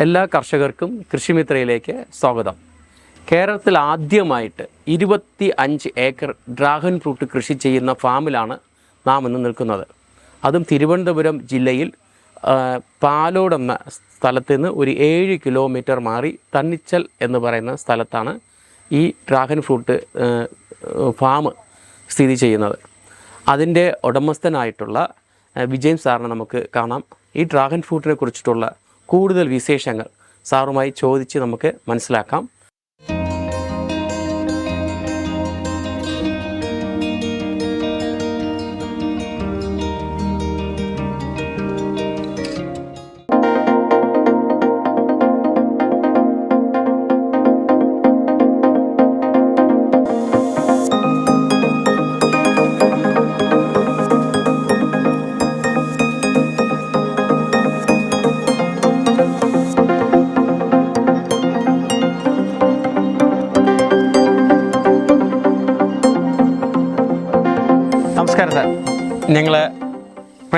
എല്ലാ കർഷകർക്കും കൃഷിമിത്രയിലേക്ക് സ്വാഗതം. കേരളത്തിൽ ആദ്യമായിട്ട് ഇരുപത്തി അഞ്ച് ഏക്കർ ഡ്രാഗൺ ഫ്രൂട്ട് കൃഷി ചെയ്യുന്ന ഫാമിലാണ് നാം ഇന്ന് നിൽക്കുന്നത്. അതും തിരുവനന്തപുരം ജില്ലയിൽ പാലോട് എന്ന സ്ഥലത്ത് നിന്ന് ഒരു ഏഴ് കിലോമീറ്റർ മാറി തന്നിച്ചൽ എന്ന് പറയുന്ന സ്ഥലത്താണ് ഈ ഡ്രാഗൺ ഫ്രൂട്ട് ഫാം സ്ഥിതി ചെയ്യുന്നത്. അതിന്റെ ഉടമസ്ഥനായിട്ടുള്ള വിജയൻ സാറിനെ നമുക്ക് കാണാം. ഈ ഡ്രാഗൺ ഫ്രൂട്ടിനെ കുറിച്ചിട്ടുള്ള കൂടുതൽ വിശേഷങ്ങൾ സാറുമായി ചോദിച്ച് നമുക്ക് മനസ്സിലാക്കാം.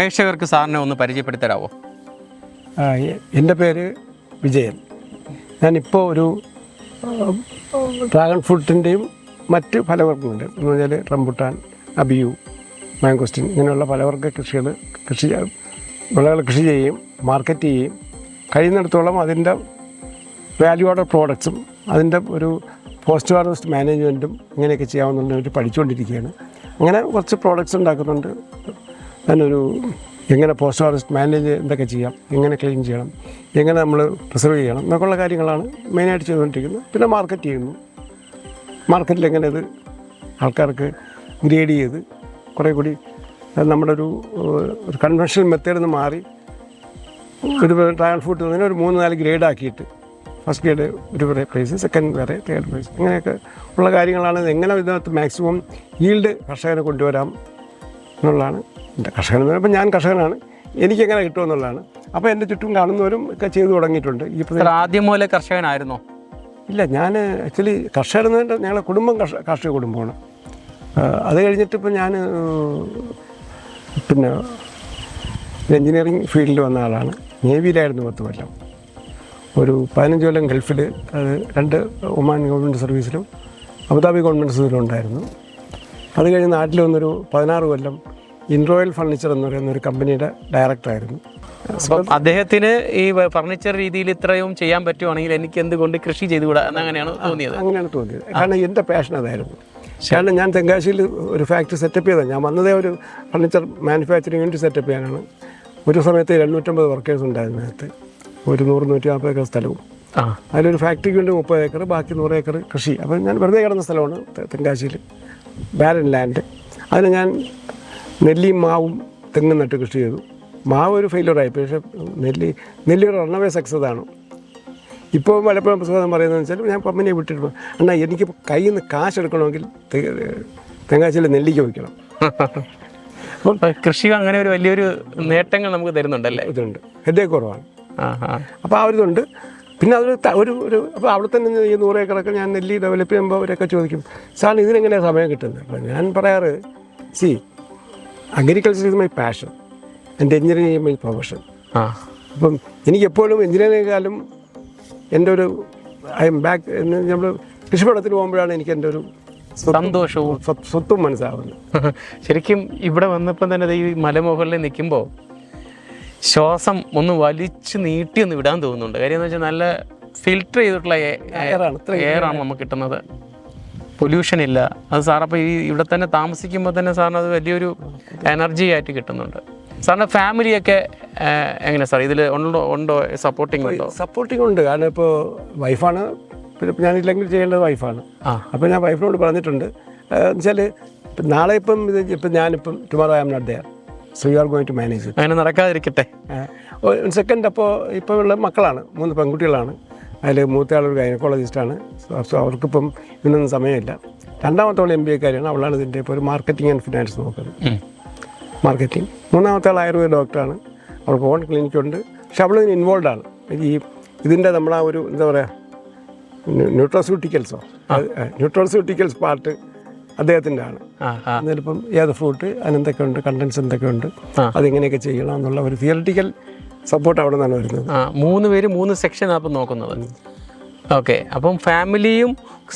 പ്രേക്ഷകർക്ക് സാറിനെ ഒന്ന് പരിചയപ്പെടുത്തരാവോ? എന്റെ പേര് വിജയൻ. ഞാനിപ്പോൾ ഒരു ഡ്രാഗൺ ഫ്രൂട്ടിന്റെയും മറ്റ് ഫലവർഗങ്ങളുണ്ട് എന്ന് പറഞ്ഞാൽ റംബുട്ടാൻ അബിയു മാങ്കോസ്റ്റിൻ ഇങ്ങനെയുള്ള ഫലവർഗ കൃഷികൾ കൃഷി വിളകൾ കൃഷി ചെയ്യുകയും മാർക്കറ്റ് ചെയ്യുകയും കഴിയുന്നിടത്തോളം അതിന്റെ വാല്യൂ ഓർഡർ പ്രോഡക്ട്സും അതിന്റെ ഒരു പോസ്റ്റ് ഹാർവസ്റ്റ് മാനേജ്മെന്റും ഇങ്ങനെയൊക്കെ പറ്റി പഠിച്ചുകൊണ്ടിരിക്കുകയാണ്. അങ്ങനെ കുറച്ച് പ്രോഡക്ട്സ് ഉണ്ടാക്കുന്നുണ്ട്. അതിനൊരു എങ്ങനെ പോസ്റ്റ് ഹാർവസ്റ്റ് മാനേജ് എന്തൊക്കെ ചെയ്യാം എങ്ങനെ ക്ലീൻ ചെയ്യണം എങ്ങനെ നമ്മൾ പ്രിസർവ് ചെയ്യണം എന്നൊക്കെയുള്ള കാര്യങ്ങളാണ് മെയിനായിട്ട് ചെയ്തുകൊണ്ടിരിക്കുന്നത്. പിന്നെ മാർക്കറ്റ് ചെയ്യുന്നു. മാർക്കറ്റിൽ എങ്ങനെ ഇത് ആൾക്കാർക്ക് ഗ്രേഡ് ചെയ്ത് കുറേ കൂടി നമ്മുടെ ഒരു കൺവെൻഷണൽ മെത്തേഡിൽ നിന്ന് മാറി ഒരു ഡ്രാഗൺ ഫ്രൂട്ട് തന്നെ ഒരു മൂന്ന് നാല് ഗ്രേഡ് ആക്കിയിട്ട് ഫസ്റ്റ് ഗ്രേഡ് ഒരു വേറെ പ്രൈസ് സെക്കൻഡ് വേറെ തേർഡ് പ്രൈസ് അങ്ങനെയൊക്കെ ഉള്ള കാര്യങ്ങളാണ് എങ്ങനെ ഇതിനകത്ത് മാക്സിമം ഈൽഡ് കർഷകനെ കൊണ്ടുവരാം എന്നുള്ളതാണ് കർഷകൻ എന്ന് പറയുമ്പോൾ ഞാൻ കർഷകനാണ്. എനിക്കെങ്ങനെ കിട്ടുമെന്നുള്ളതാണ്. അപ്പോൾ എന്റെ ചുറ്റും കാണുന്നവരും ഒക്കെ ചെയ്തു തുടങ്ങിയിട്ടുണ്ട്. ഈ ആദ്യം മുതലേ കർഷകനായിരുന്നോ? ഇല്ല ഞാൻ ആക്ച്വലി കർഷകർ എന്ന് പറഞ്ഞാൽ ഞങ്ങളെ കുടുംബം കർഷക കുടുംബമാണ്. അത് കഴിഞ്ഞിട്ട് ഇപ്പം ഞാൻ പിന്നെ എൻജിനീയറിങ് ഫീൽഡിൽ വന്ന ആളാണ്. നേവിയിലായിരുന്നു പത്ത് കൊല്ലം. ഒരു പതിനഞ്ച് കൊല്ലം ഗൾഫിൽ അത് രണ്ട് ഒമാൻ ഗവൺമെന്റ് സർവീസിലും അബുദാബി ഗവൺമെന്റ് സർവീസിലും ഉണ്ടായിരുന്നു. അത് കഴിഞ്ഞ് നാട്ടിൽ വന്നൊരു പതിനാറ് കൊല്ലം ഇൻറോയൽ ഫർണിച്ചർ എന്ന് പറയുന്ന ഒരു കമ്പനിയുടെ ഡയറക്ടറായിരുന്നു അപ്പം അദ്ദേഹത്തിന് ഈ ഫർണിച്ചർ രീതിയിൽ ഇത്രയും ചെയ്യാൻ പറ്റുവാണെങ്കിൽ എനിക്ക് എന്തുകൊണ്ട് കൃഷി ചെയ്തുകൂടാ എന്നങ്ങനെയാണ് തോന്നിയത്? അങ്ങനെയാണ് തോന്നിയത്. കാരണം എന്റെ പാഷൻ അതായിരുന്നു. കാരണം ഞാൻ തെങ്കാശിയിൽ ഒരു ഫാക്ടറി സെറ്റപ്പ് ചെയ്തത് ഞാൻ വന്നതേ ഒരു ഫർണിച്ചർ മാനുഫാക്ചറിങ് യൂണിറ്റ് സെറ്റപ്പ് ചെയ്യാനാണ്. ഒരു സമയത്ത് എണ്ണൂറ്റമ്പത് വർക്കേഴ്സ് ഉണ്ടായിരുന്നു അതിനകത്ത്. ഒരു നൂറ് നൂറ്റി നാൽപ്പത് ഏക്കർ സ്ഥലവും അതിലൊരു ഫാക്ടറിക്ക് വേണ്ടി മുപ്പത് ഏക്കർ ബാക്കി നൂറ് ഏക്കർ കൃഷി. അപ്പം ഞാൻ വെറുതെ കിടന്ന സ്ഥലമാണ് തെങ്കാശിയിൽ. ബാരൻ ലാൻഡ് അതിന് ഞാൻ നെല്ലിയും മാവും തെങ്ങും നട്ട് കൃഷി ചെയ്തു. മാവ് ഒരു ഫെയിലറായി പക്ഷേ നെല്ലി നെല്ലി ഒരു റണ്ണവേ സക്സസ് ആണ്. ഇപ്പോൾ പലപ്പോഴും പ്രസാദം പറയുന്നത് വെച്ചാൽ ഞാൻ കമ്പനിയെ വിട്ടിട്ട് അണ്ണാ എനിക്ക് കയ്യിൽ നിന്ന് കാശ് എടുക്കണമെങ്കിൽ തെങ്ങാശ്ശേരി നെല്ലിക്ക് വയ്ക്കണം അപ്പം കൃഷി അങ്ങനെ ഒരു വലിയൊരു നേട്ടങ്ങൾ നമുക്ക് തരുന്നുണ്ടല്ലേ? ഇതുണ്ട്. ഹെഡേ കുറവാണ്. അപ്പോൾ ആ. ഒരു ഇതുണ്ട് പിന്നെ അതൊരു ഒരു ഒരു അപ്പോൾ അവിടെ തന്നെ ഈ നൂറ് ഏക്കറൊക്കെ ഞാൻ നെല്ലി ഡെവലപ്പ് ചെയ്യുമ്പോൾ അവരൊക്കെ ചോദിക്കും സാറിന് ഇതിനെങ്ങനെയാണ് സമയം കിട്ടുന്നത്? അപ്പം ഞാൻ പറയാറ് see agriculture is my passion and engineering my profession ആ. അപ്പം എനിക്കെപ്പോഴും എപ്പോഴും എഞ്ചിനീയറിംഗിനെക്കാളും എന്റെ ഒരു ഐ എം ബാക്ക് നമ്മൾ കൃഷിപ്പടത്തിൽ പോകുമ്പോഴാണ് എനിക്ക് എന്റെ ഒരു സന്തോഷവും. സ്വ- സ്വത്തും മനസ്സിലാവുന്നത്. ശരിക്കും ഇവിടെ വന്നപ്പം തന്നെ ഈ മലമുകളിൽ നിൽക്കുമ്പോൾ ശ്വാസം ഒന്ന് വലിച്ചു നീട്ടി ഒന്ന് വിടാൻ തോന്നുന്നുണ്ട്. കാര്യം എന്ന് വെച്ചാൽ നല്ല ഫിൽട്ടർ ചെയ്തിട്ടുള്ള എയർ ആണ് നമുക്ക് കിട്ടുന്നത്. പൊല്യൂഷൻ ഇല്ല. അത് സാറപ്പോൾ ഈ ഇവിടെ തന്നെ താമസിക്കുമ്പോൾ തന്നെ സാറിന് അത് വലിയൊരു എനർജി ആയിട്ട് കിട്ടുന്നുണ്ട്. സാറിന്റെ ഫാമിലിയൊക്കെ എങ്ങനെ സാർ? ഇതിൽ ഉണ്ടോ ഉണ്ടോ സപ്പോർട്ടിങ് ഉണ്ടോ? സപ്പോർട്ടിങ് ഉണ്ട്. കാരണം ഇപ്പോൾ വൈഫാണ് പിന്നെ ഞാനില്ലെങ്കിൽ ചെയ്യേണ്ടത് വൈഫാണ് ആ. അപ്പോൾ ഞാൻ വൈഫിനോട് പറഞ്ഞിട്ടുണ്ട്. എന്നുവെച്ചാൽ നാളെ ഇപ്പം ഇത് ഇപ്പം ഞാനിപ്പം tomorrow I am not there so you are going to manage അങ്ങനെ നടക്കാതിരിക്കട്ടെ. സെക്കൻഡ് അപ്പോൾ ഇപ്പോൾ ഉള്ള മക്കളാണ്. മൂന്ന് പെൺകുട്ടികളാണ്. അതിൽ മൂത്തയാളൊരു ഗൈനക്കോളജിസ്റ്റാണ്. സോ അവർക്കിപ്പം ഇതിനൊന്നും സമയമില്ല. രണ്ടാമത്തോളം എം ബി എക്കാരിയാണ് അവളാണ് ഇതിന്റെ ഇപ്പോൾ ഒരു മാർക്കറ്റിംഗ് ആൻഡ് ഫിനാൻസ് നോക്കുന്നത്. മാർക്കറ്റിംഗ്. മൂന്നാമത്തെ ആൾ ആയുർവേദ ഡോക്ടറാണ്. അവൾക്ക് ഓൺ ക്ലിനിക്കുണ്ട്. പക്ഷെ അവൾ ഇതിന് ഇൻവോൾവ് ആണ്. ഈ ഇതിന്റെ ആ ഒരു എന്താ പറയുക ന്യൂട്രോസ്യൂട്ടിക്കൽസോ? ന്യൂട്രോസ്യൂട്ടിക്കൽസ് പാർട്ട് അദ്ദേഹത്തിന്റെ ആണ്. എന്നാലിപ്പം ഏത് ഫ്രൂട്ട് അതിനെന്തൊക്കെ ഉണ്ട് കണ്ടൻസ് എന്തൊക്കെ ഉണ്ട്. അതെങ്ങനെയൊക്കെ ചെയ്യണം എന്നുള്ള ഒരു തിയറട്ടിക്കൽ സപ്പോർട്ട് അവിടെ നിന്നാണ് വരുന്നത്. ആ മൂന്ന് പേര് മൂന്ന് സെക്ഷനാണ് അപ്പം നോക്കുന്നത്. ഓക്കെ അപ്പം ഫാമിലിയും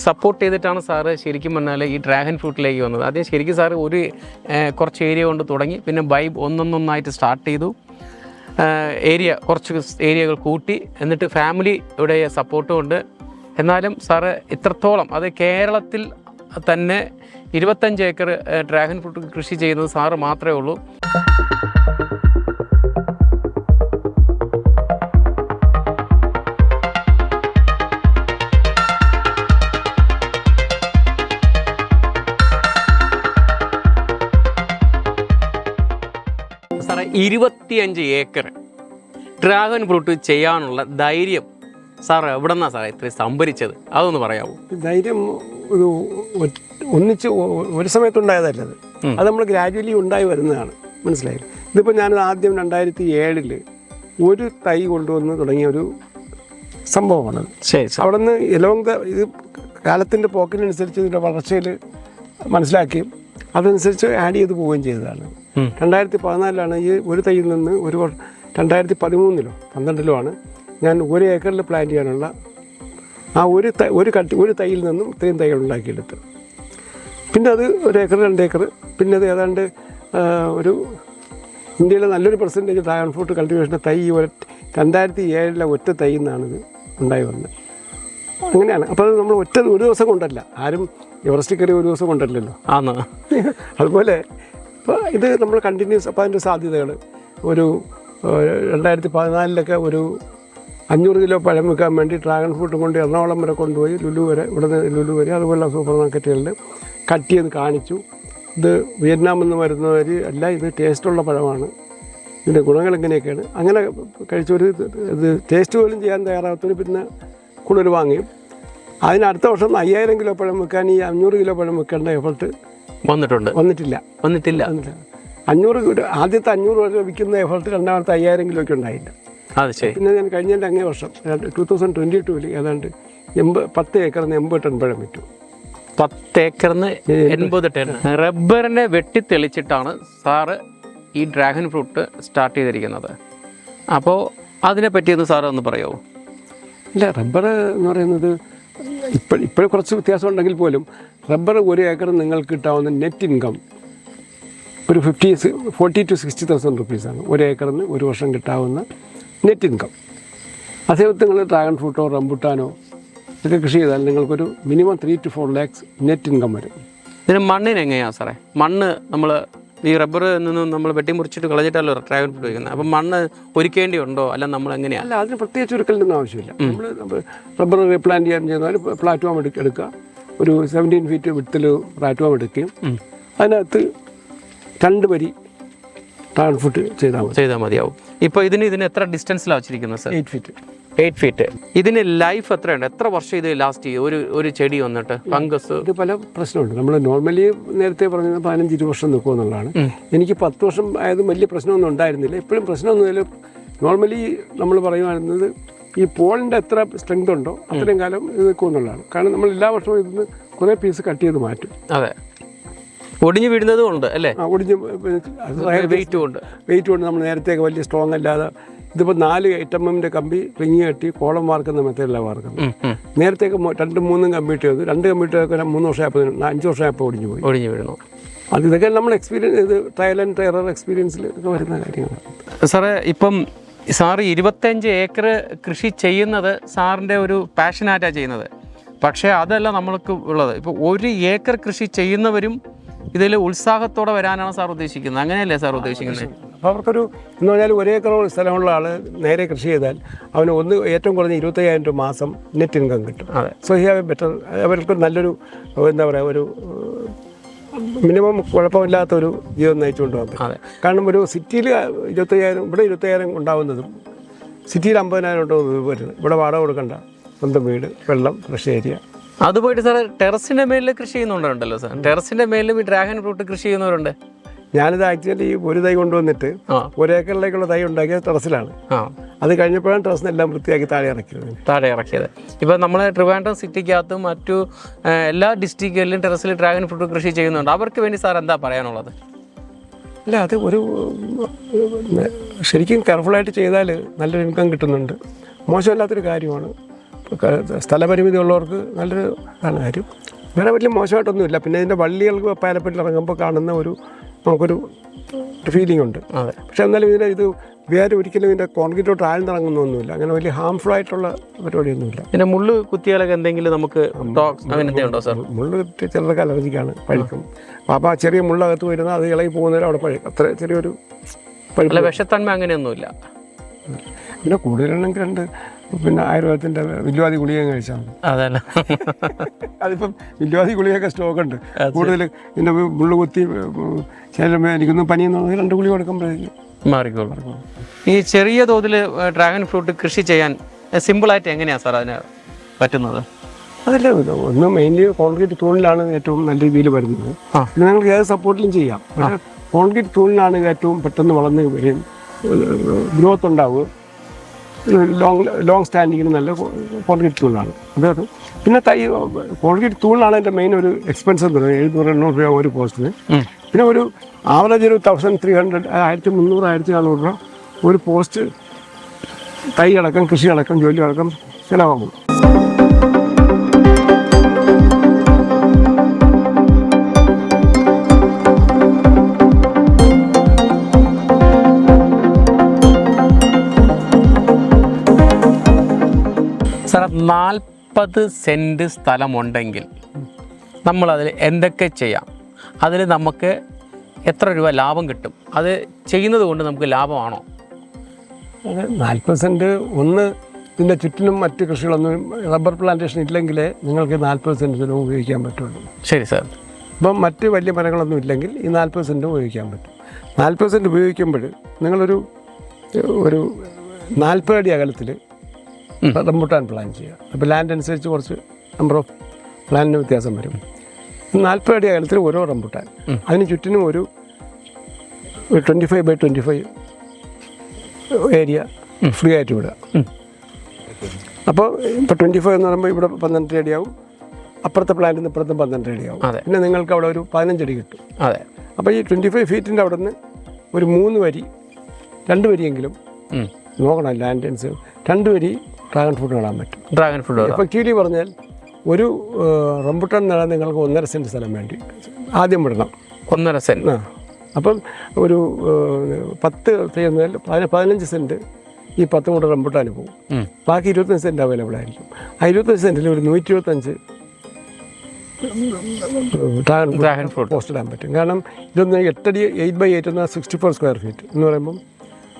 സപ്പോർട്ട് ചെയ്തിട്ടാണ് സാറ് ശരിക്കും പറഞ്ഞാൽ ഈ ഡ്രാഗൺ ഫ്രൂട്ടിലേക്ക് വന്നത്. ആദ്യം ശരിക്കും സാറ് ഒരു കുറച്ച് ഏരിയ കൊണ്ട് തുടങ്ങി പിന്നെ ബൈബ് ഒന്നൊന്നൊന്നായിട്ട് സ്റ്റാർട്ട് ചെയ്തു. ഏരിയ കുറച്ച് ഏരിയകൾ കൂട്ടി എന്നിട്ട് ഫാമിലി ഇവിടെ സപ്പോർട്ടും ഉണ്ട്. എന്നാലും സാറ് ഇത്രത്തോളം അത് കേരളത്തിൽ തന്നെ ഇരുപത്തഞ്ച് ഏക്കർ ഡ്രാഗൺ ഫ്രൂട്ട് കൃഷി ചെയ്യുന്നത് സാറ് മാത്രമേ ഉള്ളൂ. ഇരുപത്തിയഞ്ച് ഏക്കർ. ഡ്രാഗൺ ഫ്രൂട്ട് ചെയ്യാനുള്ള ധൈര്യം സാർ എവിടെ നിന്നാണ് സാറേ ഇത്രയും സംഭരിച്ചത്? അതൊന്ന് പറയാമോ ധൈര്യം ഒരു ഒന്നിച്ച് ഒരു സമയത്തുണ്ടായതല്ല അത്. അത് നമ്മൾ ഗ്രാജുവലി ഉണ്ടായി വരുന്നതാണ്. മനസ്സിലായില്ല? ഇതിപ്പോൾ ഞാൻ ആദ്യം രണ്ടായിരത്തി ഏഴിൽ ഒരു തൈ കൊണ്ടുവന്ന് തുടങ്ങിയ ഒരു സംഭവമാണ് അവിടെ നിന്ന് എലോങ് ദ ഇത് കാലത്തിന്റെ പോക്കിനനുസരിച്ച് ഇതിന്റെ വളർച്ചയിൽ മനസ്സിലാക്കുകയും അതനുസരിച്ച് ആഡ് ചെയ്ത് പോവുകയും ചെയ്തതാണ്. രണ്ടായിരത്തി പതിനാലിലാണ് ഈ ഒരു തൈയിൽ നിന്ന് ഒരു രണ്ടായിരത്തി പതിമൂന്നിലോ പന്ത്രണ്ടിലോ ആണ് ഞാൻ ഒരു ഏക്കറിൽ പ്ലാന്റ് ചെയ്യാനുള്ള ആ ഒരു തൈ ഒരു കട്ടി ഒരു തൈയിൽ നിന്നും ഇത്രയും തൈകൾ ഉണ്ടാക്കിയെടുത്ത് പിന്നെ അത് ഒരു ഏക്കർ രണ്ട് ഏക്കർ പിന്നെ അത് ഏതാണ്ട് ഒരു ഇന്ത്യയിലെ നല്ലൊരു പെർസെന്റേജ് ഡ്രാഗൺ ഫ്രൂട്ട് കൾട്ടിവേഷന്റെ തൈ രണ്ടായിരത്തി ഏഴിലെ ഒറ്റ തൈ ഇത് ഉണ്ടായി വന്നത്. അങ്ങനെയാണ്. അപ്പോൾ അത് നമ്മൾ ഒറ്റ ഒരു ദിവസം കൊണ്ടല്ല ആരും എവറസ്റ്റ് കയറി ഒരു ദിവസം കൊണ്ടല്ലല്ലോ. ആന്ന്. അതുപോലെ ഇപ്പോൾ ഇത് നമ്മൾ കണ്ടിന്യൂസ് അപ്പോൾ അതിന്റെ സാധ്യതകൾ. ഒരു രണ്ടായിരത്തി പതിനാലിലൊക്കെ ഒരു അഞ്ഞൂറ് കിലോ പഴം വെക്കാൻ വേണ്ടി ഡ്രാഗൺ ഫ്രൂട്ട് കൊണ്ട് എറണാകുളം വരെ കൊണ്ടുപോയി ലുലു വരെ ഇവിടെ നിന്ന് ലുലു വരെ അതുപോലെ സൂപ്പർ മാർക്കറ്റുകളിൽ കട്ട് ചെയ്ത് കാണിച്ചു. ഇത് വിയറ്റ്നാമിൽ നിന്ന് വരുന്നവർ അല്ല ഇത് ടേസ്റ്റുള്ള പഴമാണ്. ഇതിന്റെ ഗുണങ്ങൾ എങ്ങനെയൊക്കെയാണ്? അങ്ങനെ കഴിച്ചൊരു ഇത് ടേസ്റ്റ് പോലും ചെയ്യാൻ തയ്യാറാകത്തൊരു പിന്നെ കൂടുതൽ വാങ്ങിയും അതിന് അടുത്ത വർഷം അയ്യായിരം കിലോ പഴം വെക്കാൻ ഈ അഞ്ഞൂറ് കിലോ പഴം വെക്കേണ്ട എഫർട്ട് വന്നിട്ടുണ്ട്. വന്നിട്ടില്ല. വന്നിട്ടില്ല. അഞ്ഞൂറ് ആദ്യത്തെ അഞ്ഞൂറ് രൂപ വിൽക്കുന്ന എഫേർട്ട് രണ്ടാമത്തെ അയ്യായിരം കിലോയ്ക്ക് ഉണ്ടായില്ല. അത് ശരി. പിന്നെ ഞാൻ കഴിഞ്ഞതിന്റെ അങ്ങേ വർഷം ടൂ തൗസൻഡ് ട്വന്റി ടൂവിൽ ഏതാണ്ട് എൺപത് പത്ത് ഏക്കറിന് എൺപത് ടൺ പഴം വിറ്റു. പത്ത് ഏക്കറിന് എൺപത് ടൺ. റബ്ബറിനെ വെട്ടിത്തെളിച്ചിട്ടാണ് സാറ് ഈ ഡ്രാഗൺ ഫ്രൂട്ട് സ്റ്റാർട്ട് ചെയ്തിരിക്കുന്നത്. അപ്പോൾ അതിനെ പറ്റിയൊന്ന് സാറ് ഒന്ന് പറയുമോ ഇല്ല റബ്ബർ എന്ന് പറയുന്നത് ഇപ്പോൾ ഇപ്പോഴും കുറച്ച് വ്യത്യാസം ഉണ്ടെങ്കിൽ പോലും റബ്ബർ ഒരു ഏക്കർ നിങ്ങൾക്ക് കിട്ടാവുന്ന നെറ്റ് ഇൻകം ഒരു fifty forty two sixty thousand റുപ്പീസാണ് ഒരു ഏക്കറിന് ഒരു വർഷം കിട്ടാവുന്ന നെറ്റ് ഇൻകം അതേപോലെ നിങ്ങൾ ഡ്രാഗൺ ഫ്രൂട്ടോ റംബുട്ടാനോ ഇതൊക്കെ കൃഷി ചെയ്താൽ നിങ്ങൾക്കൊരു minimum three two four lakhs net income വരും. ഇതിന് മണ്ണിന് എങ്ങനെയാണ് സാറേ? മണ്ണ് നമ്മൾ ഈ റബ്ബർ നിന്നും നമ്മൾ വെട്ടി മുറിച്ചിട്ട് കളഞ്ഞിട്ടല്ലോ ഡ്രാഗൺ ഫ്രൂട്ട് വയ്ക്കുന്നത്. അപ്പം മണ്ണ് ഒരുക്കേണ്ടിയുണ്ടോ അല്ല നമ്മൾ എങ്ങനെയാണ് അല്ല അതിന് പ്രത്യേകിച്ച് ഒരുക്കലിന്റെ ആവശ്യമില്ല. നമ്മൾ റബ്ബർ റീപ്ലാന്റ് ചെയ്യാൻ ചെയ്യുന്ന പ്ലാറ്റ്ഫോം എടുക്ക എടുക്കുക ഒരു സെവന്റീൻ ഫീറ്റ് വിട്ടിൽ പ്ലാറ്റ്ഫോം എടുക്കുകയും അതിനകത്ത് രണ്ട് വരി ഡ്രാഗൺ ഫ്രൂട്ട് ചെയ്താൽ മതി. ചെയ്താൽ മതിയാവും. ഇപ്പോൾ ഇതിന് ഇതിന് എത്ര ഡിസ്റ്റൻസിലാണ് വെച്ചിരിക്കുന്നത് sir eight feet eight feet ഇതിന് ലൈഫ് എത്രയുണ്ട്? എത്ര വർഷം ഇത് ലാസ്റ്റ് ചെയ്യും ഒരു ഒരു ചെടി വന്നിട്ട് ഫംഗസ് ഇത് പല പ്രശ്നമുണ്ട്. നമ്മൾ നോർമലി നേരത്തെ പറഞ്ഞ പതിനഞ്ച് ഇരുപത് വർഷം നിൽക്കുമെന്നുള്ളതാണ് എനിക്ക് പത്ത് വർഷം ആയത് വലിയ പ്രശ്നമൊന്നും ഉണ്ടായിരുന്നില്ല. ഇപ്പോഴും പ്രശ്നമൊന്നുമില്ല. നോർമലി നമ്മൾ പറയുന്നത് ഈ പോളിന്റെ എത്ര സ്ട്രെങ്ത് ഉണ്ടോ അത്രയും കാലം ഇത് നിൽക്കുമെന്നുള്ളതാണ് കാരണം നമ്മൾ എല്ലാ വർഷവും ഇതിന് കുറേ പീസ് കട്ട് ചെയ്ത് മാറ്റും. അതെ. ഒടിഞ്ഞു വീഴുന്നതും ഉണ്ട് അല്ലേ? ഒടിഞ്ഞ് വെയിറ്റും ഉണ്ട്. വെയിറ്റും ഉണ്ട്. നമ്മൾ നേരത്തെ വലിയ സ്ട്രോങ് അല്ലാതെ ഇതിപ്പോൾ നാല് എയ്റ്റ് എം എമ്മിന്റെ കമ്പി റിങ് കെട്ടി കോളം വാർക്കുന്ന മെത്തേഡിലാണ് വാർക്കുന്നത്. നേരത്തേക്ക് രണ്ട് മൂന്നും കമ്പ്യൂട്ടർ ചെയ്തു. രണ്ട് കമ്പ്യൂട്ടർ മൂന്ന് വർഷമായപ്പോൾ അഞ്ച് വർഷമായപ്പോൾ ഒടിഞ്ഞു പോയി. ഒടിഞ്ഞു വീഴുന്നു അത് ഇതൊക്കെ നമ്മൾ എക്സ്പീരിയൻസ് ഇത് ട്രയൽ ആൻഡ് ടെറർ എക്സ്പീരിയൻസിൽ ഒക്കെ വരുന്ന കാര്യങ്ങളാണ്. സാറേ ഇപ്പം സാറ് ഇരുപത്തഞ്ച് ഏക്കർ കൃഷി ചെയ്യുന്നത് സാറിന്റെ ഒരു പാഷനായിട്ടാണ് ചെയ്യുന്നത്. പക്ഷേ അതല്ല നമ്മൾക്ക് ഉള്ളത്. ഇപ്പോൾ ഒരു ഏക്കർ കൃഷി ചെയ്യുന്നവരും ഇതിൽ ഉത്സാഹത്തോടെ വരാനാണ് സാർ ഉദ്ദേശിക്കുന്നത്. അങ്ങനെയല്ലേ സാർ ഉദ്ദേശിക്കുന്നത്? അപ്പോൾ അവർക്കൊരു എന്ന് പറഞ്ഞാൽ ഒരേ ഏക്കറോളം സ്ഥലമുള്ള ആൾ നേരെ കൃഷി ചെയ്താൽ അവന് ഒന്ന് ഏറ്റവും കുറഞ്ഞ ഇരുപത്തയ്യായിരം രൂപ മാസം നെറ്റ് ഇൻകം കിട്ടും. അതെ. So he have a better അവർക്ക് നല്ലൊരു എന്താ പറയുക ഒരു മിനിമം കുഴപ്പമില്ലാത്തൊരു ജീവിതം നയിച്ചുകൊണ്ട് പോകാൻ അതെ. കാരണം ഒരു സിറ്റിയിൽ ഇരുപത്തയ്യായിരം ഇവിടെ ഇരുപത്തയ്യായിരം ഉണ്ടാവുന്നതും സിറ്റിയിൽ അമ്പതിനായിരം ഉണ്ടോ വരുന്നത്. ഇവിടെ വാടക കൊടുക്കണ്ട. സ്വന്തം വീട് വെള്ളം കൃഷി ഏരിയ. അതുപോയിട്ട് സാർ ടെറസിന്റെ മേലിൽ കൃഷി ചെയ്യുന്നുണ്ടല്ലോ സാർ. ടെറസിന്റെ മേലിൽ ഈ ഡ്രാഗൺ ഫ്രൂട്ട് കൃഷി ചെയ്യുന്നവരുണ്ട്. ഞാനിത് ആക്ച്വലി ഒരു തൈ കൊണ്ടുവന്നിട്ട് ഒരേക്കറിലേക്കുള്ള തൈ ഉണ്ടാക്കിയത് ടെറസിലാണ്. അത് കഴിഞ്ഞപ്പോഴാണ് ടെറസിനെല്ലാം വൃത്തിയാക്കി താഴെ ഇറക്കിയത്. താഴെ ഇറക്കിയത്. ഇപ്പം നമ്മൾ ട്രിവാൻഡ്രം സിറ്റിക്കകത്തും മറ്റു എല്ലാ ഡിസ്ട്രിക്റ്റുകളിലും ടെറസിൽ ഡ്രാഗൺ ഫ്രൂട്ട് കൃഷി ചെയ്യുന്നുണ്ട്. അവർക്ക് വേണ്ടി സാർ എന്താ പറയാനുള്ളത്? അല്ല അത് ഒരു ശരിക്കും ശരിക്കും കെയർഫുള്ളായിട്ട് ചെയ്താൽ നല്ലൊരു ഇൻകം കിട്ടുന്നുണ്ട്. മോശമല്ലാത്തൊരു കാര്യമാണ്. സ്ഥലപരിമിതി ഉള്ളവർക്ക് നല്ലൊരു ഇതാണ് കാര്യം. വേറെ വലിയ മോശമായിട്ടൊന്നുമില്ല. പിന്നെ ഇതിന്റെ വള്ളികൾക്ക് പാലപ്പെട്ടിൽ ഇറങ്ങുമ്പോൾ കാണുന്ന ഒരു നമുക്കൊരു ഫീലിംഗ് ഉണ്ട്. അതെ. പക്ഷെ എന്നാലും ഇതിന്റെ ഇത് വേറെ ഒരിക്കലും ഇതിന്റെ കോൺക്രീറ്റോട്ട് ആഴ്ന്നിറങ്ങുന്നൊന്നുമില്ല. അങ്ങനെ വലിയ ഹാംഫുൾ ആയിട്ടുള്ള പരിപാടിയൊന്നുമില്ല. പിന്നെ മുള്ള് കുത്തിയാലൊക്കെ എന്തെങ്കിലും നമുക്ക് ഉണ്ടോ സാർ മുള്ള് കുത്തി ചിലർക്ക് അലർജിക്കാണ് പഴുക്കും. അപ്പോൾ ആ ചെറിയ മുള്ളകത്ത് വരുന്ന അത് ഇളകി പോകുന്നവരെ അവിടെ പഴുക്കും. അത്ര ചെറിയൊരു വിഷത്തന്മ അങ്ങനെയൊന്നുമില്ല. പിന്നെ കൂടുതലാണെങ്കിൽ രണ്ട് പിന്നെ ആയുർവേദത്തിന്റെ വില്ലുവാതി ഗുളിക കഴിച്ചാൽ മതി. അതല്ല. അതിപ്പം വില്ലുവാതി ഗുളികയൊക്കെ സ്റ്റോക്ക് ഉണ്ട് കൂടുതൽ ഇതിന്റെ മുള്ളു കുത്തി ചിലപ്പോൾ എനിക്കൊന്നും പനിയെന്ന് രണ്ട് ഗുളിക കൊടുക്കുമ്പോഴേക്കും മാറിക്കോളും. ഈ ചെറിയ തോതിൽ ഡ്രാഗൺ ഫ്രൂട്ട് കൃഷി ചെയ്യാൻ സിമ്പിളായിട്ട് എങ്ങനെയാണ് സാർ അതിന് പറ്റുന്നത്? അതല്ല ഒന്ന് മെയിൻലി കോൺക്രീറ്റ് തൂണിലാണ് ഏറ്റവും നല്ല രീതിയിൽ വരുന്നത്. പിന്നെ നിങ്ങൾക്ക് ഏത് സപ്പോർട്ടിലും ചെയ്യാം. കോൺക്രീറ്റ് തൂണിലാണ് ഏറ്റവും പെട്ടെന്ന് വളർന്ന് വരും. ഗ്രോത്ത് ഉണ്ടാവുക. ലോങ് ലോങ് സ്റ്റാൻഡിങ്ങിന് നല്ല കോൺക്രീറ്റ് തൂണാണ് അതായത് പിന്നെ തൈ കോൺക്രീറ്റ് തൂണിലാണ് എന്റെ മെയിൻ ഒരു എക്സ്പെൻസ് എന്ന് പറയുന്നത്. എഴുന്നൂറ് എണ്ണൂറ് രൂപ ഒരു പോസ്റ്റിന് പിന്നെ ഒരു ആവറേജ് ഒരു തൗസൻഡ് ത്രീ ഹൺഡ്രഡ് ആയിരത്തി മുന്നൂറ് ആയിരത്തി നാനൂറ് രൂപ ഒരു പോസ്റ്റ് തൈ അടക്കം കൃഷി അടക്കം ജോലി അടക്കം ചിലവാകും. നാൽപ്പത് സെന്റ് സ്ഥലമുണ്ടെങ്കിൽ നമ്മളതിൽ എന്തൊക്കെ ചെയ്യാം? അതിൽ നമുക്ക് എത്ര രൂപ ലാഭം കിട്ടും? അത് ചെയ്യുന്നത് കൊണ്ട് നമുക്ക് ലാഭമാണോ? നാൽപ്പത് സെന്റ് ഒന്ന് ഇതിന്റെ ചുറ്റിനും മറ്റ് കൃഷികളൊന്നും റബ്ബർ പ്ലാന്റേഷൻ ഇല്ലെങ്കിൽ നിങ്ങൾക്ക് നാൽപ്പത് സെന്റ് സ്ഥലം ഉപയോഗിക്കാൻ പറ്റുള്ളൂ. ശരി സാർ. ഇപ്പം മറ്റ് വലിയ മരങ്ങളൊന്നും ഇല്ലെങ്കിൽ ഈ നാൽപ്പത് സെന്റ് ഉപയോഗിക്കാൻ പറ്റും. നാൽപ്പത് സെന്റ് ഉപയോഗിക്കുമ്പോൾ നിങ്ങളൊരു ഒരു നാൽപ്പത് അടി അകലത്തിൽ റംബുട്ടാൻ പ്ലാൻ ചെയ്യുക അപ്പോൾ ലാൻഡ് അനുസരിച്ച് കുറച്ച് നമ്പർ ഓഫ് പ്ലാനിന് വ്യത്യാസം വരും. നാൽപ്പത് അടി അകലത്തിൽ ഓരോ റംബുട്ടാൻ. അതിന് ചുറ്റിനും ഒരു twenty five by twenty five area free ആയിട്ട് വിടുക. അപ്പോൾ ഇപ്പോൾ ട്വന്റി ഫൈവ് എന്ന് പറയുമ്പോൾ ഇവിടെ പന്ത്രണ്ട് അടിയാവും അപ്പുറത്തെ പ്ലാന്റിൽ നിന്ന് ഇപ്പുറത്തും പന്ത്രണ്ട് അടിയാവും. പിന്നെ നിങ്ങൾക്ക് അവിടെ ഒരു പതിനഞ്ചടി കിട്ടും. അതെ. അപ്പോൾ ഈ ട്വന്റി ഫൈവ് ഫീറ്റിന്റെ അവിടെ നിന്ന് ഒരു മൂന്ന് വരി രണ്ട് വരിയെങ്കിലും. നോക്കണം ലാൻഡ് അനുസരിച്ച്. രണ്ട് വരി ഡ്രാഗൺ ഫ്രൂട്ട് നടാൻ പറ്റും. ഡ്രാഗൺ ഫ്രൂട്ട് എഫക്റ്റീവ്ലി പറഞ്ഞാൽ ഒരു റംബുട്ടാൻ നടാൻ നിങ്ങൾക്ക് ഒന്നര സെന്റ് സ്ഥലം വേണ്ടി. ആദ്യം വിടണം. ഒന്നര സെന്റ് ആ. അപ്പം ഒരു പത്ത് പതിന- പതിനഞ്ച് സെന്റ് ഈ പത്ത് കൂടെ റംബുട്ടാൻ പോകും. ബാക്കി ഇരുപത്തഞ്ച് സെന്റ് അവൈലബിൾ ആയിരിക്കും. ആ ഇരുപത്തഞ്ച് സെന്റിൽ ഒരു നൂറ്റി ഇരുപത്തഞ്ച് ഡ്രാഗൺ ഡ്രാഗൺ ഫ്രൂട്ട്. പോസ്റ്റ് ഇടാൻ പറ്റും. കാരണം ഇതൊന്ന് എട്ടടി എയ്റ്റ് ബൈ എയ്റ്റ് എന്നാൽ സിക്സ്റ്റി ഫോർ സ്ക്വയർ ഫീറ്റ് എന്ന് പറയുമ്പം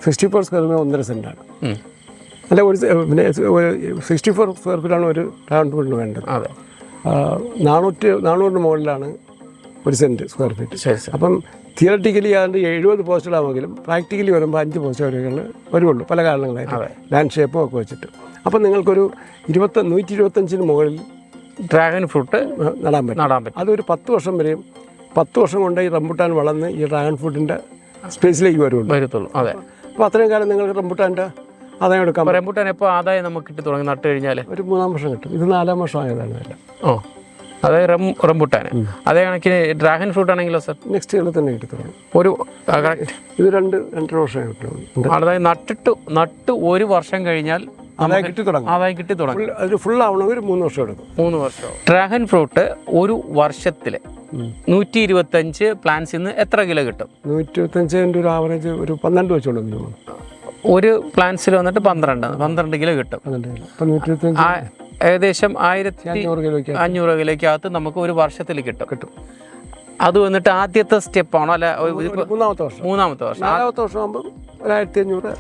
സിക്സ്റ്റി ഫോർ സ്ക്വയർ ഒന്നര സെന്റാണ്. അല്ല ഒരു പിന്നെ സിക്സ്റ്റി ഫോർ സ്ക്വയർ ഫീറ്റാണ് ഒരു ഡ്രാഗൺ വീടിന് വേണ്ടത്. അതെ. നാനൂറ്റി നാനൂറിന് മുകളിലാണ് ഒരു സെന്റ് സ്ക്വയർ ഫീറ്റ് അപ്പം തിയറട്ടിക്കലി അതിന്റെ എഴുപത് പോസ്റ്റ് ഇടാമെങ്കിലും പ്രാക്ടിക്കലി വരുമ്പോൾ അഞ്ച് പോസ്റ്റ് വരെ വരുള്ളൂ പല കാരണങ്ങളായിട്ട്. ലാൻഡ് ഷേപ്പും ഒക്കെ വെച്ചിട്ട്. അപ്പം നിങ്ങൾക്കൊരു ഇരുപത്തി നൂറ്റി ഇരുപത്തഞ്ചിന് മുകളിൽ ഡ്രാഗൺ ഫ്രൂട്ട് നടാൻ പറ്റും. നടാൻ പറ്റും. അതൊരു പത്ത് വർഷം വരെയും പത്ത് വർഷം കൊണ്ട് ഈ റംബുട്ടാൻ വളർന്ന് ഈ ഡ്രാഗൺ ഫ്രൂട്ടിന്റെ സ്പേസിലേക്ക് വരുള്ളൂ വരത്തുള്ളൂ. അതെ. അപ്പോൾ അത്രയും കാലം നിങ്ങൾക്ക് റംബുട്ടാന്റെ ആദായം എടുക്കാൻ പറ്റും. റംബൂട്ടാൻ എപ്പോൾ ആദായം നമുക്ക് കിട്ടി തുടങ്ങി? നട്ട് കഴിഞ്ഞാൽ ഒരു മൂന്നാം വർഷം കിട്ടും. ഇത് നാലാം വർഷം ആയതാണ് ഓ അതെ റം റംബൂട്ടാൻ അതേ കണക്കിന് ഡ്രാഗൺ ഫ്രൂട്ട് ആണെങ്കിലോ സർ? നെക്സ്റ്റ് ഇയറിൽ തന്നെ കിട്ടി തുടങ്ങി. ഒരു ഇത് രണ്ട് രണ്ടര വർഷം അതായത് നട്ടിട്ട് നട്ട് ഒരു വർഷം കഴിഞ്ഞാൽ ആദായം കിട്ടി തുടങ്ങും. ആദായം കിട്ടി തുടങ്ങും. ഫുൾ അത് ഫുൾ ആവണമെങ്കിൽ മൂന്ന് വർഷം എടുക്കും. മൂന്ന് വർഷം ഡ്രാഗൺ ഫ്രൂട്ട് ഒരു വർഷത്തിൽ നൂറ്റി ഇരുപത്തഞ്ച് പ്ലാന്റ്സിൽ നിന്ന് എത്ര കിലോ കിട്ടും? നൂറ്റി ഇരുപത്തഞ്ചിന്റെ ഒരു ആവറേജ് ഒരു പന്ത്രണ്ട് വെച്ചോളൂ ഒരു പ്ലാന്റ്സിൽ വന്നിട്ട് പന്ത്രണ്ട് പന്ത്രണ്ട് കിലോ കിട്ടും. ഏകദേശം ആയിരത്തി അഞ്ഞൂറ് കിലോയ്ക്ക് അഞ്ഞൂറ് കിലോയ്ക്കകത്ത് നമുക്ക് ഒരു വർഷത്തിൽ കിട്ടും. കിട്ടും. അത് വന്നിട്ട് ആദ്യത്തെ സ്റ്റെപ്പാണോ അല്ല ഒരു- ഒരു മൂന്നാമത്തെ വർഷം. മൂന്നാമത്തെ വർഷം. നാലാമത്തെ വർഷം ആകുമ്പോൾ ഒരു ആയിരത്തി അഞ്ഞൂറ്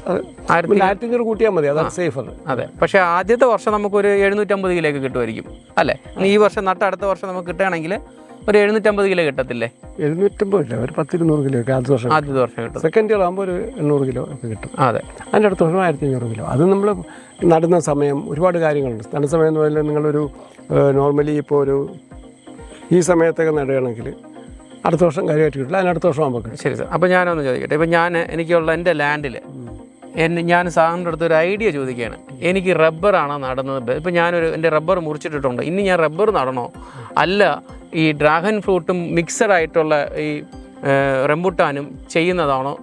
ആയിരത്തി അഞ്ഞൂറ് കൂട്ടിയാൽ മതി അതാണ് സേഫർ അതെ. പക്ഷേ ആദ്യത്തെ വർഷം നമുക്കൊരു എഴുന്നൂറ്റമ്പത് കിലോയൊക്കെ കിട്ടുമായിരിക്കും അല്ലേ? ഈ വർഷം നട്ട അടുത്ത വർഷം നമുക്ക് കിട്ടുകയാണെങ്കിൽ ഒരു എഴുന്നൂറ്റമ്പത് കിലോ കിട്ടത്തില്ലേ? എഴുന്നൂറ്റമ്പത് ഇല്ല ഒരു പത്തിരുന്നൂറ് കിലോ ഒക്കെ ആദ്യത്തെ വർഷം ആദ്യത്തെ വർഷം കിട്ടും. സെക്കൻഡ് ഇയർ ആകുമ്പോൾ ഒരു എണ്ണൂറ് കിലോ ഒക്കെ കിട്ടും. അതെ. അതിന്റെ അടുത്ത വർഷം ആയിരത്തി അഞ്ഞൂറ് കിലോ. അത് നമ്മൾ നടുന്ന സമയം ഒരുപാട് കാര്യങ്ങളുണ്ട്. നടുന്ന സമയം എന്ന് പറഞ്ഞാൽ നിങ്ങളൊരു നോർമലി ഇപ്പോൾ ഒരു ഈ സമയത്തൊക്കെ നടുകയാണെങ്കിൽ അടുത്ത വർഷം കാര്യമായിട്ട് കിട്ടില്ല. അതിന് അടുത്ത വർഷം ആകുമ്പോൾ ശരി സാർ. അപ്പോൾ ഞാനൊന്ന് ചോദിക്കട്ടെ. ഇപ്പം ഞാൻ എനിക്കുള്ള എന്റെ ലാൻഡിൽ എന്നെ ഞാൻ സാറിന്റെ അടുത്ത് ഒരു ഐഡിയ ചോദിക്കുകയാണ്. എനിക്ക് റബ്ബറാണോ നടുന്നത്? ഇപ്പം ഞാനൊരു എന്റെ റബ്ബർ മുറിച്ചിട്ടിട്ടുണ്ട്. ഇനി ഞാൻ റബ്ബർ നടണോ? അല്ല ഈ ഡ്രാഗൺ ഫ്രൂട്ടും മിക്സഡ് ആയിട്ടുള്ള ഈ റംബുട്ടാനും ചെയ്യുന്നതാണോ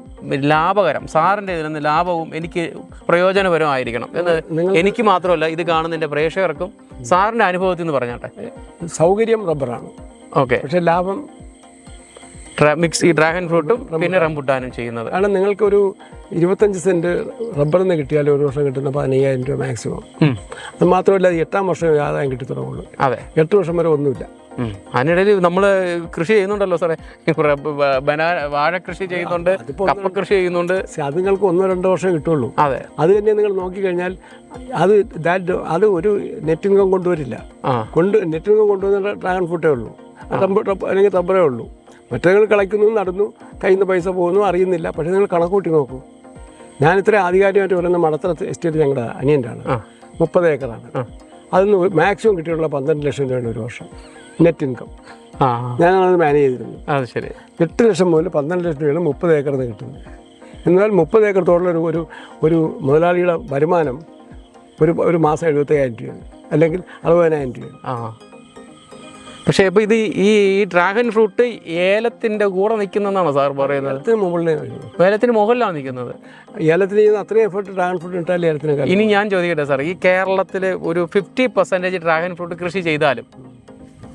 ലാഭകരം? സാറിന്റെ ഇതിൽ നിന്ന് ലാഭവും എനിക്ക് പ്രയോജനപരമായിരിക്കണം എന്ന് എനിക്ക് മാത്രമല്ല ഇത് കാണുന്ന എന്റെ പ്രേക്ഷകർക്കും സാറിന്റെ അനുഭവത്തിൽ നിന്ന് പറഞ്ഞാട്ടെ. സൗകര്യം റബ്ബറാണ്. ഓക്കെ. പക്ഷേ ലാഭം മിക്സ് ഈ ഡ്രാഗൺ ഫ്രൂട്ടും പിന്നെ റംബുട്ടാനും ചെയ്യുന്നത്. നിങ്ങൾക്ക് നിങ്ങൾക്കൊരു ഇരുപത്തഞ്ച് സെന്റ് റബ്ബറിൽ നിന്ന് കിട്ടിയാൽ ഒരു വർഷം കിട്ടുന്ന പതിനയ്യായിരം രൂപ മാക്സിമം അത് മാത്രമല്ല എട്ടാം വർഷം ആദായം കിട്ടി തുടങ്ങുള്ളൂ. അതെ. എട്ട് വർഷം വരെ ഒന്നുമില്ല. അതിനിടയിൽ നമ്മൾ കൃഷി ചെയ്യുന്നുണ്ടല്ലോ സാറേ. ബനാന വാഴ കൃഷി ചെയ്യുന്നുണ്ട് കപ്പ കൃഷി ചെയ്യുന്നുണ്ട്. അത് നിങ്ങൾക്ക് ഒന്നോ രണ്ടോ വർഷം കിട്ടുള്ളൂ. അതെ. അത് തന്നെ നിങ്ങൾ നോക്കിക്കഴിഞ്ഞാൽ അത് ദാറ്റ് അത് ഒരു നെറ്റ് ഇൻകം കൊണ്ടുവരില്ല. കൊണ്ട് നെറ്റ് ഇൻകം കൊണ്ടുവന്ന ഡ്രാഗൺ ഫ്രൂട്ടേ ഉള്ളൂ. അല്ലെങ്കിൽ റബ്ബറേ ഉള്ളൂ. മറ്റേ നിങ്ങൾ കളയ്ക്കുന്നു നടന്നു കയ്യിൽ നിന്ന് പൈസ പോകുന്നു അറിയുന്നില്ല. പക്ഷേ നിങ്ങൾ കണക്ക് കൂട്ടി നോക്കൂ. ഞാൻ ഇത്ര ആധികാരികമായിട്ട് പറയുന്ന മടത്തറ എസ്റ്റേറ്റ് ഞങ്ങളുടെ അനിയന്റെ ആണ് മുപ്പത് ഏക്കറാണ്. അതിന് മാക്സിമം കിട്ടിയിട്ടുള്ള പന്ത്രണ്ട് ലക്ഷം രൂപയാണ് ഒരു വർഷം. നെറ്റ് ഇൻകം ആ. ഞാനാണത് മാനേജ് ചെയ്തിരുന്നത് അത് ശരി. എട്ട് ലക്ഷം മുതൽ പന്ത്രണ്ട് ലക്ഷം രൂപയാണ് മുപ്പത് ഏക്കർ നിന്ന് കിട്ടുന്നത്. എന്നാൽ മുപ്പത് ഏക്കറത്തോളം ഒരു ഒരു ഒരു മുതലാളിയുടെ വരുമാനം ഒരു ഒരു മാസം എഴുപത്തയ്യായിരം രൂപയാണ്. അല്ലെങ്കിൽ അറുപതിനായിരം രൂപയാണ്. ആ. പക്ഷേ ഇപ്പോൾ ഇത് ഈ ഈ ഡ്രാഗൺ ഫ്രൂട്ട് ഏലത്തിന്റെ കൂടെ നിൽക്കുന്നതെന്നാണോ സാർ പറയുന്നത്? ഏലത്തിന് മുകളിലേ വരുള്ളൂ. ഏലത്തിന് മുകളിലാണ് നിൽക്കുന്നത്. ഏലത്തിന് ചെയ്യുന്ന അത്രയും എഫേർട്ട് ഡ്രാഗൺ ഫ്രൂട്ട് ഇട്ടാൽ ഏലത്തിന് ഇനി ഞാൻ ചോദിക്കട്ടെ സാർ ഈ കേരളത്തിൽ ഒരു ഫിഫ്റ്റി പെർസെന്റേജ് ഡ്രാഗൺ ഫ്രൂട്ട് കൃഷി ചെയ്താലും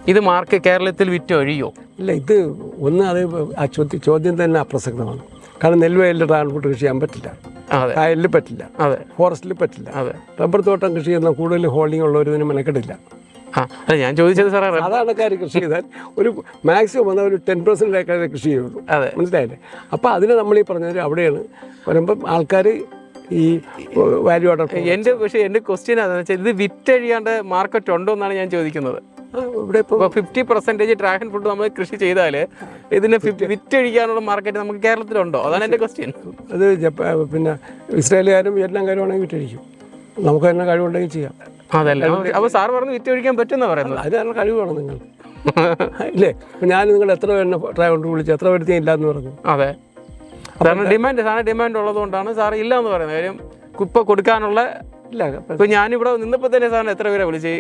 ഇത് മാർക്ക് കേരളത്തിൽ വിറ്റൊഴിയോ ഇല്ല ഇത് ഒന്ന് അത് ആ ചോദ്യം ചോദ്യം തന്നെ അപ്രസക്തമാണ്. കാരണം നെൽവയലിൽ ട്രാൻസ്പോർട്ട് കൃഷി ചെയ്യാൻ പറ്റില്ല. അതെ. കായലിൽ പറ്റില്ല. അതെ. ഫോറസ്റ്റിൽ പറ്റില്ല. അതെ. റബ്ബർ തോട്ടം കൃഷി ചെയ്യുന്ന കൂടുതൽ ഹോൾഡിംഗ് ഉള്ളവർ ഇതിന് മെനക്കെട്ടില്ല ആ അല്ല ഞാൻ ചോദിച്ചത് സാറേ അതാണ് സാധാരണക്കാർ കൃഷി ചെയ്താൽ ഒരു മാക്സിമം വന്നാൽ ഒരു ടെൻ പെർസെന്റ് ആൾക്കാരെ കൃഷി ചെയ്യുള്ളൂ. അതെ. മനസ്സിലായില്ലേ? അപ്പോൾ അതിന് നമ്മൾ ഈ പറഞ്ഞത് അവിടെയാണ്. വരുമ്പം ആൾക്കാർ ഈ വാല്യൂ ഓർഡർ എന്റെ പക്ഷേ എന്റെ ക്വസ്റ്റ്യൻ അതെന്ന് വെച്ചാൽ ഇത് വിറ്റഴിയാണ്ട് മാർക്കറ്റ് ഉണ്ടോ എന്നാണ് ഞാൻ ചോദിക്കുന്നത്. ഇവിടെ ഇപ്പോൾ ഫിഫ്റ്റി പെർസെന്റേജ് ഡ്രാഗൺ ഫ്രൂട്ട് നമ്മൾ കൃഷി ചെയ്താൽ ഇതിന് വിറ്റഴിക്കാനുള്ള മാർക്കറ്റ് നമുക്ക് കേരളത്തിലുണ്ടോ? അതാണ് എന്റെ ക്വസ്റ്റ്യൻ അത് ജപ്പാൻ പിന്നെ ഇസ്രായേലുകാരും വിയറ്റ്നാംകാരും ആണെങ്കിൽ വിറ്റഴിക്കും. നമുക്ക് തന്നെ കഴിവുണ്ടെങ്കിൽ ചെയ്യാം. അതല്ല. അപ്പോൾ സാർ പറഞ്ഞ് വിറ്റഴിക്കാൻ പറ്റുന്ന പറയുന്നത്. അതിനുള്ള കഴിവ് കഴിവാണ് നിങ്ങൾ ഇല്ലേ? ഞാൻ നിങ്ങൾ എത്ര പേരെ ഡ്രൈവർ വിളിച്ചു എത്ര പേര് ഇല്ല എന്ന് പറഞ്ഞു. അതെ. സാറിന് ഡിമാൻഡ് സാറിന് ഡിമാൻഡ് ഉള്ളതുകൊണ്ടാണ് സാർ ഇല്ല എന്ന് പറയുന്നത്. കാര്യം കുപ്പ കൊടുക്കാനുള്ള ഇല്ല ഇപ്പൊ ഞാനിവിടെ നിന്നപ്പോൾ തന്നെ സാറിന് എത്ര പേരെ വിളിച്ച്?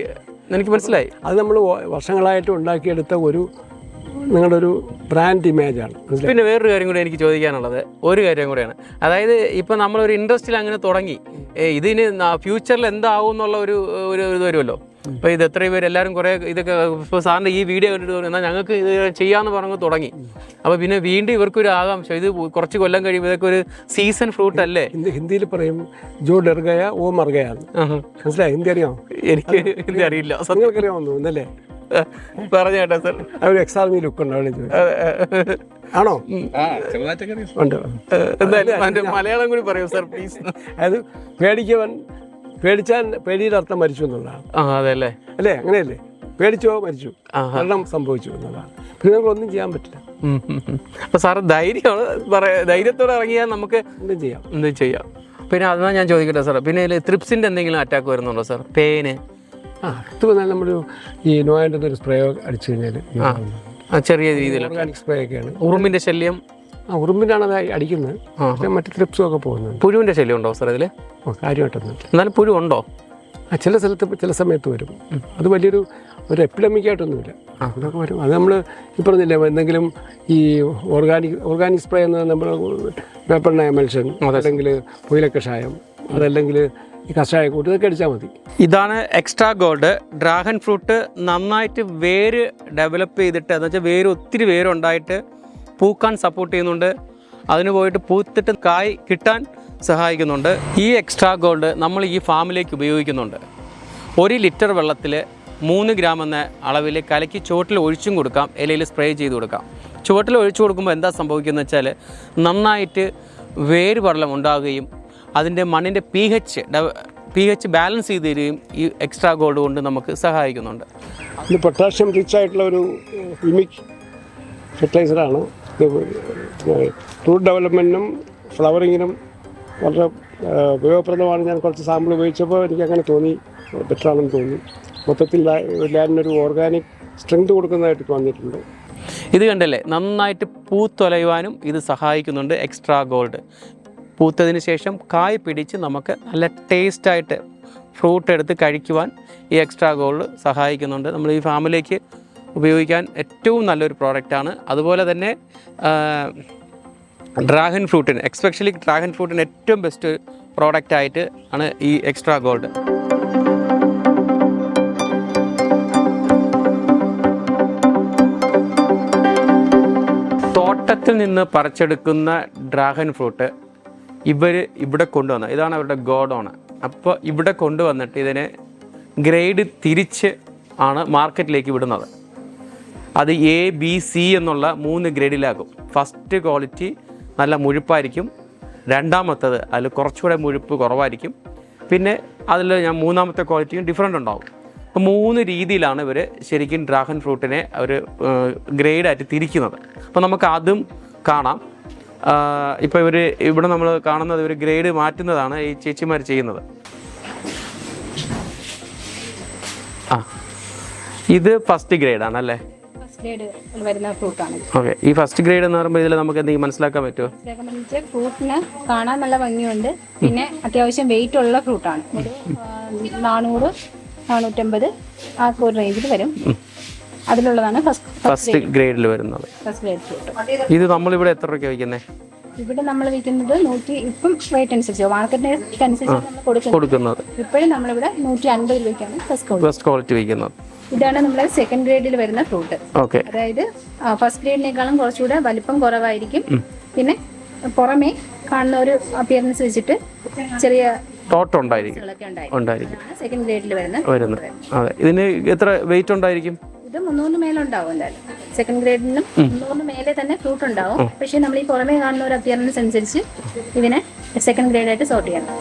എനിക്ക് മനസ്സിലായി? അത് നമ്മൾ വർഷങ്ങളായിട്ട് ഉണ്ടാക്കിയെടുത്ത ഒരു നിങ്ങളുടെ ഒരു ബ്രാൻഡ് ഇമേജാണ് ആണ്. പിന്നെ വേറൊരു കാര്യം കൂടി എനിക്ക് ചോദിക്കാനുള്ളത്. ഒരു കാര്യം കൂടിയാണ്. അതായത് ഇപ്പം നമ്മളൊരു ഇൻട്രസ്റ്റിൽ അങ്ങനെ തുടങ്ങി. ഇതിന് ഫ്യൂച്ചറിൽ എന്താവും എന്നുള്ള ഒരു ഒരു ഇത് വരുമല്ലോ? അപ്പോൾ ഇത് എത്രയും പേര് എല്ലാവരും കുറേ ഇതൊക്കെ ഇപ്പോൾ സാറിന്റെ ഈ വീഡിയോ കണ്ടിട്ട് എന്നാൽ ഞങ്ങൾക്ക് ഇത് ചെയ്യാമെന്ന് പറഞ്ഞു തുടങ്ങി. അപ്പോൾ പിന്നെ വീണ്ടും ഇവർക്കൊരു ആകാംക്ഷ ഇത് കുറച്ച് കൊല്ലം കഴിയുമ്പോൾ ഇതൊക്കെ ഒരു സീസൺ ഫ്രൂട്ട് അല്ലേ? ഹിന്ദി ഹിന്ദിയിൽ പറയും ജോ ഡർഗയ ഓ മർഗയ. മനസ്സിലായി? ഹിന്ദി അറിയാമോ എനിക്ക് ഹിന്ദി അറിയില്ല. സത്യങ്ങൾക്ക് തോന്നുന്നല്ലേ പറഞ്ഞു കേട്ടോ സാർ. ഒരു ലുക്ക് ആണോ? ഉണ്ട്? എന്തായാലും മലയാളം കൂടി പറയൂ സാർ പ്ലീസ് അതായത് പേടിക്കവൻ പേടിച്ചാൽ പേടിയുടെ അർത്ഥം മരിച്ചു എന്നുള്ളതാണ്. ആ അതെ അല്ലേ? അല്ലേ അങ്ങനെയല്ലേ? പേടിച്ചോ മരിച്ചു. മരണം സംഭവിച്ചു എന്നുള്ളതാണ്. പിന്നെ നമുക്ക് ഒന്നും ചെയ്യാൻ പറ്റില്ല. അപ്പൊ സാറ് ധൈര്യമാണ് ധൈര്യത്തോടെ ഇറങ്ങിയാൽ നമുക്ക് എന്തും ചെയ്യാം. എന്തും ചെയ്യാം. പിന്നെ അതാ ഞാൻ ചോദിക്കട്ടെ സാർ പിന്നെ ഇതിൽ ത്രിപ്സിന്റെ എന്തെങ്കിലും അറ്റാക്ക് വരുന്നുണ്ടോ സാർ പേന്? ആ ഇത് വന്നാൽ നമ്മൾ ഈ നോയന്റെ ഒരു സ്പ്രേ അടിച്ചു കഴിഞ്ഞാൽ ആ ചെറിയ രീതിയിൽ ഓർഗാനിക് സ്പ്രേ ഒക്കെയാണ്. ഉറുമ്പിന്റെ ശല്യം? ആ ഉറുമ്പിനാണ് അത് അടിക്കുന്നത്. പക്ഷേ മറ്റു ട്രിപ്സും ഒക്കെ പോകുന്നത്. പുഴുവിന്റെ ശല്യം ഉണ്ടോ സാർ ഇതിൽ ഓ, കാര്യമായിട്ടൊന്നും എന്നാലും പുഴു ഉണ്ടോ? ആ ചില സ്ഥലത്ത് ചില സമയത്ത് വരും. അത് വലിയൊരു ഒരു എപ്പിഡമിക് ആയിട്ടൊന്നുമില്ല അതൊക്കെ വരും. അത് നമ്മൾ ഈ പറഞ്ഞില്ലേ എന്തെങ്കിലും ഈ ഓർഗാനിക് ഓർഗാനിക് സ്പ്രേ എന്ന് നമ്മൾ പേപ്പറിനായ എമൽഷൻ അതല്ലെങ്കിൽ പുയില കഷായം അതല്ലെങ്കിൽ ഈ കഷായ കൂട്ടി ഇതൊക്കെ അടിച്ചാൽ മതി. ഇതാണ് എക്സ്ട്രാ ഗോൾഡ്. ഡ്രാഗൺ ഫ്രൂട്ട് നന്നായിട്ട് വേര് ഡെവലപ്പ് ചെയ്തിട്ട് എന്ന് വെച്ചാൽ വേര് ഒത്തിരി വേരുണ്ടായിട്ട് പൂക്കാൻ സപ്പോർട്ട് ചെയ്യുന്നുണ്ട്. അതിന് പോയിട്ട് പൂത്തിട്ട് കായ് കിട്ടാൻ സഹായിക്കുന്നുണ്ട്. ഈ എക്സ്ട്രാ ഗോൾഡ് നമ്മൾ ഈ ഫാമിലേക്ക് ഉപയോഗിക്കുന്നുണ്ട്. ഒരു ലിറ്റർ വെള്ളത്തിൽ മൂന്ന് ഗ്രാം എന്ന അളവിൽ കലക്കി ചുവട്ടിൽ ഒഴിച്ചും കൊടുക്കാം. ഇലയിൽ സ്പ്രേ ചെയ്ത് കൊടുക്കാം. ചുവട്ടിൽ ഒഴിച്ചു കൊടുക്കുമ്പോൾ എന്താ സംഭവിക്കുന്നത് വെച്ചാൽ നന്നായിട്ട് വേര് പടലം ഉണ്ടാകുകയും അതിന്റെ മണ്ണിന്റെ P H P H balance ചെയ്ത് തരികയും ഈ എക്സ്ട്രാ ഗോൾഡ് കൊണ്ട് നമുക്ക് സഹായിക്കുന്നുണ്ട്. പൊട്ടാഷ്യം റിച്ച് ആയിട്ടുള്ള ഒരു യുമിക് ഫെർട്ടിലൈസറാണ് ഫ്രൂട്ട് ഡെവലപ്മെന്റിനും ഫ്ലവറിങ്ങിനും വളരെ ഉപയോഗപ്രദമാണ്. ഞാൻ കുറച്ച് സാമ്പിൾ ഉപയോഗിച്ചപ്പോൾ എനിക്ക് അങ്ങനെ തോന്നി ബെറ്റർ ആണെന്ന് തോന്നി. മൊത്തത്തിൽ ലാൻഡിനൊരു ഓർഗാനിക് സ്ട്രെങ്ത് കൊടുക്കുന്നതായിട്ട് തോന്നിയിട്ടുണ്ട്. ഇത് കണ്ടല്ലേ? നന്നായിട്ട് പൂത്തൊലയുവാനും ഇത് സഹായിക്കുന്നുണ്ട് എക്സ്ട്രാ ഗോൾഡ് പൂത്തതിന് ശേഷം കായ് പിടിച്ച് നമുക്ക് നല്ല ടേസ്റ്റായിട്ട് ഫ്രൂട്ട് എടുത്ത് കഴിക്കുവാൻ ഈ എക്സ്ട്രാ ഗോൾഡ് സഹായിക്കുന്നുണ്ട്. നമ്മൾ ഈ ഫാമിലേക്ക് ഉപയോഗിക്കാൻ ഏറ്റവും നല്ലൊരു പ്രോഡക്റ്റാണ് അതുപോലെ തന്നെ ഡ്രാഗൺ ഫ്രൂട്ടിന് എക്സ്പെഷ്യലി ഡ്രാഗൺ ഫ്രൂട്ടിന് ഏറ്റവും ബെസ്റ്റ് പ്രോഡക്റ്റ് ആയിട്ട് ആണ് ഈ എക്സ്ട്രാ ഗോൾഡ് തോട്ടത്തിൽ നിന്ന് പറിച്ചെടുക്കുന്ന ഡ്രാഗൺ ഫ്രൂട്ട് ഇവർ ഇവിടെ കൊണ്ടുവന്ന ഇതാണ് അവരുടെ ഗോഡോണ് അപ്പോൾ ഇവിടെ കൊണ്ടുവന്നിട്ട് ഇതിനെ ഗ്രേഡ് തിരിച്ച് ആണ് മാർക്കറ്റിലേക്ക് വിടുന്നത്. അത് എ ബി സി എന്നുള്ള മൂന്ന് ഗ്രേഡിലാക്കും ഫസ്റ്റ് ക്വാളിറ്റി നല്ല മുഴുപ്പായിരിക്കും. രണ്ടാമത്തത് അതിൽ കുറച്ചുകൂടെ മുഴുപ്പ് കുറവായിരിക്കും. പിന്നെ അതിൽ ഞാൻ മൂന്നാമത്തെ ക്വാളിറ്റിയും ഡിഫറെന്റ് ഉണ്ടാവും. അപ്പോൾ മൂന്ന് രീതിയിലാണ് ഇവർ ശരിക്കും ഡ്രാഗൺ ഫ്രൂട്ടിനെ അവർ ഗ്രേഡായിട്ട് തിരിക്കുന്നത്. അപ്പോൾ നമുക്ക് അതും കാണാം. ഇപ്പോൾ ഇവർ ഇവിടെ നമ്മൾ കാണുന്നത് ഇവർ ഗ്രേഡ് മാറ്റുന്നതാണ് ഈ ചേച്ചിമാർ ചെയ്യുന്നത്. ആ ഇത് ഫസ്റ്റ് ഗ്രേഡാണ് അല്ലേ ഫസ്റ്റ് ഗ്രേഡ് വരുന്ന ഫ്രൂട്ടാണ്. ഓക്കെ ഈ ഫസ്റ്റ് ഗ്രേഡ് എന്ന് പറയുമ്പോൾ ഇതിൽ നമുക്ക് എന്തെങ്കിലും മനസ്സിലാക്കാൻ പറ്റുമോ? ഫ്രൂട്ടിന് കാണാൻ നല്ല ഭംഗിയുണ്ട്. പിന്നെ അത്യാവശ്യം വെയിറ്റ് ഉള്ള ഫ്രൂട്ടാണ്. ഒരു ആ, നാനൂറ് നാനൂറ്റമ്പത് ആ ഒരു റേഞ്ചിൽ വരും. അതിലുള്ളതാണ് ഫസ്റ്റ് ഫസ്റ്റ് ഗ്രേഡിൽ വരുന്നത്. First grade fruit. ഇത് നമ്മളിവിടെ എത്ര രൂപയ്ക്ക് വയ്ക്കുന്നത് ഇവിടെ നമ്മൾ വിൽക്കുന്നത് നൂറ്റി ഇപ്പം റേറ്റ് അനുസരിച്ച് മാർക്കറ്റിന് അനുസരിച്ച് കൊടുക്കുന്നത്. ഇപ്പോഴും നമ്മളിവിടെ നൂറ്റി അൻപത് രൂപയ്ക്കാണ് ഫസ്റ്റ് ക്വാളിറ്റി ഫസ്റ്റ് ക്വാളിറ്റി വയ്ക്കുന്നത് ഇതാണ് നമ്മൾ സെക്കൻഡ് ഗ്രേഡിൽ വരുന്ന ഫ്രൂട്ട് ഓക്കെ അതായത് ഫസ്റ്റ് ഗ്രേഡിനേക്കാളും കുറച്ചുകൂടെ വലിപ്പം കുറവായിരിക്കും. പിന്നെ പുറമേ കാണുന്ന ഒരു അപ്പിയറൻസ് വെച്ചിട്ട് ചെറിയ ടോട്ട് ഉണ്ടായിരിക്കും. ഉണ്ടായിരിക്കും. സെക്കൻഡ് ഗ്രേഡിൽ വരുന്ന അതെ. ഇതിന് എത്ര വെയിറ്റ് ഉണ്ടായിരിക്കും? ഇത് മുന്നൂറിന് മേലെ ഉണ്ടാവും എന്തായാലും. സെക്കൻഡ് ഗ്രേഡിനും മുന്നൂറിന് മേലെ തന്നെ ഫ്രൂട്ട് ഉണ്ടാവും. പക്ഷേ നമ്മൾ ഈ പുറമേ കാണുന്ന ഒരു അപ്പിയറൻസ് അനുസരിച്ച് ഇതിനെ സെക്കൻഡ് ഗ്രേഡ് ആയിട്ട് സോർട്ട് ചെയ്യണം.